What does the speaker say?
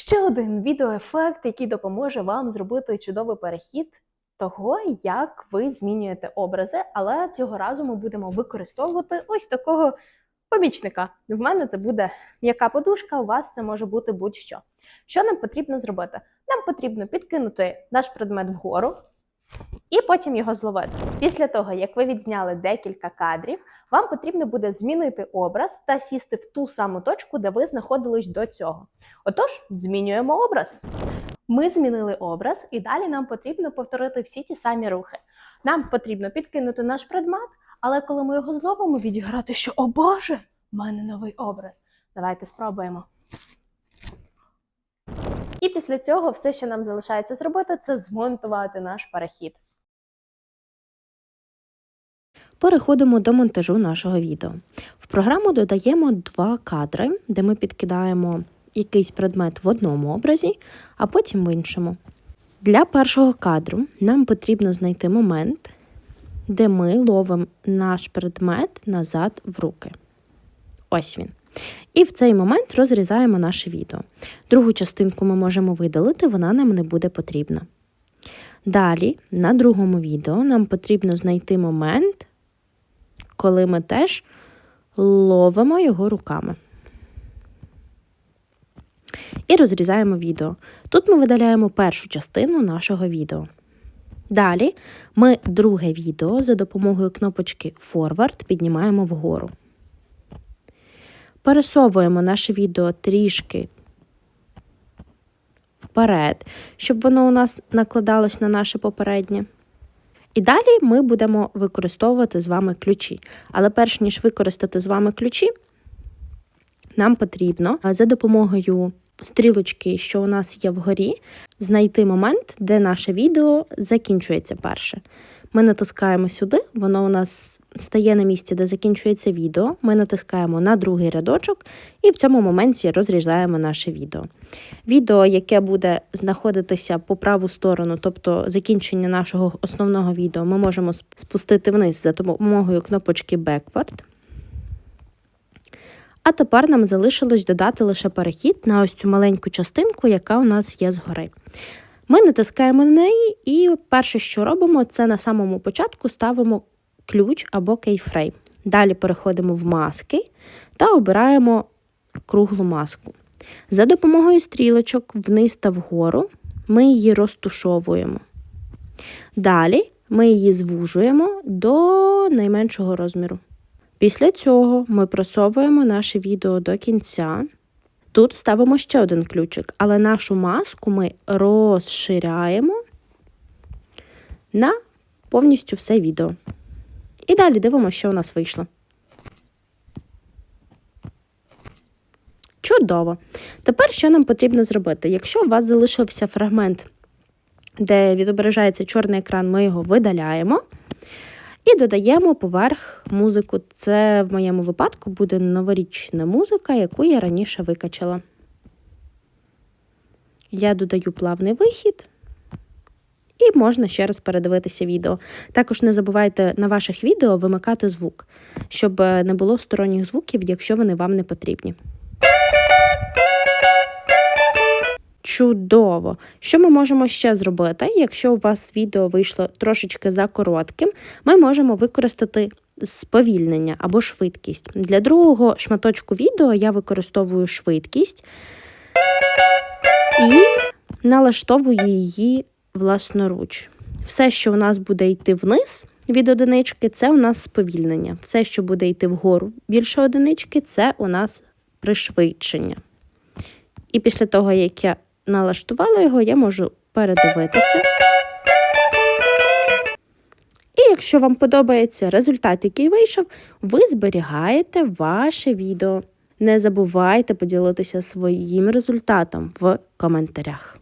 Ще один відеоефект, який допоможе вам зробити чудовий перехід того, як ви змінюєте образи, але цього разу ми будемо використовувати ось такого помічника. В мене це буде м'яка подушка, у вас це може бути будь-що. Що нам потрібно зробити? Нам потрібно підкинути наш предмет вгору і потім його зловити. Після того, як ви відзняли декілька кадрів, вам потрібно буде змінити образ та сісти в ту саму точку, де ви знаходились до цього. Отож, змінюємо образ. Ми змінили образ, і далі нам потрібно повторити всі ті самі рухи. Нам потрібно підкинути наш предмет, але коли ми його зловимо, відіграти, що о Боже, в мене новий образ. Давайте спробуємо. І після цього все, що нам залишається зробити, це змонтувати наш перехід. Переходимо до монтажу нашого відео. В програму додаємо два кадри, де ми підкидаємо якийсь предмет в одному образі, а потім в іншому. Для першого кадру нам потрібно знайти момент, де ми ловимо наш предмет назад в руки. Ось він. І в цей момент розрізаємо наше відео. Другу частинку ми можемо видалити, вона нам не буде потрібна. Далі, на другому відео, нам потрібно знайти момент, коли ми теж ловимо його руками. І розрізаємо відео. Тут ми видаляємо першу частину нашого відео. Далі ми друге відео за допомогою кнопочки Forward піднімаємо вгору. Пересовуємо наше відео трішки вперед, щоб воно у нас накладалось на наше попереднє. І далі ми будемо використовувати з вами ключі. Але перш ніж використати з вами ключі, нам потрібно за допомогою стрілочки, що у нас є вгорі, знайти момент, де наше відео закінчується перше. Ми натискаємо сюди, воно у нас стає на місці, де закінчується відео. Ми натискаємо на другий рядочок і в цьому моменті розрізаємо наше відео. Відео, яке буде знаходитися по праву сторону, тобто закінчення нашого основного відео, ми можемо спустити вниз за допомогою кнопочки Backward. А тепер нам залишилось додати лише перехід на ось цю маленьку частинку, яка у нас є згори. Ми натискаємо на неї, і перше, що робимо, це на самому початку ставимо ключ або кейфрейм. Далі переходимо в маски та обираємо круглу маску. За допомогою стрілочок вниз та вгору ми її розтушовуємо. Далі ми її звужуємо до найменшого розміру. Після цього ми просовуємо наше відео до кінця. Тут ставимо ще один ключик, але нашу маску ми розширяємо на повністю все відео. І далі дивимося, що у нас вийшло. Чудово! Тепер що нам потрібно зробити? Якщо у вас залишився фрагмент, де відображається чорний екран, ми його видаляємо. І додаємо поверх музику. Це в моєму випадку буде новорічна музика, яку я раніше викачала. Я додаю плавний вихід. І можна ще раз передивитися відео. Також не забувайте на ваших відео вимикати звук, щоб не було сторонніх звуків, якщо вони вам не потрібні. Чудово! Що ми можемо ще зробити? Якщо у вас відео вийшло трошечки за коротким, ми можемо використати сповільнення або швидкість. Для другого шматочку відео я використовую швидкість і налаштовую її власноруч. Все, що у нас буде йти вниз від одинички, це у нас сповільнення. Все, що буде йти вгору більше одинички, це у нас пришвидшення. І після того, як я налаштувала його, я можу передивитися. І якщо вам подобається результат, який вийшов, ви зберігаєте ваше відео. Не забувайте поділитися своїм результатом в коментарях.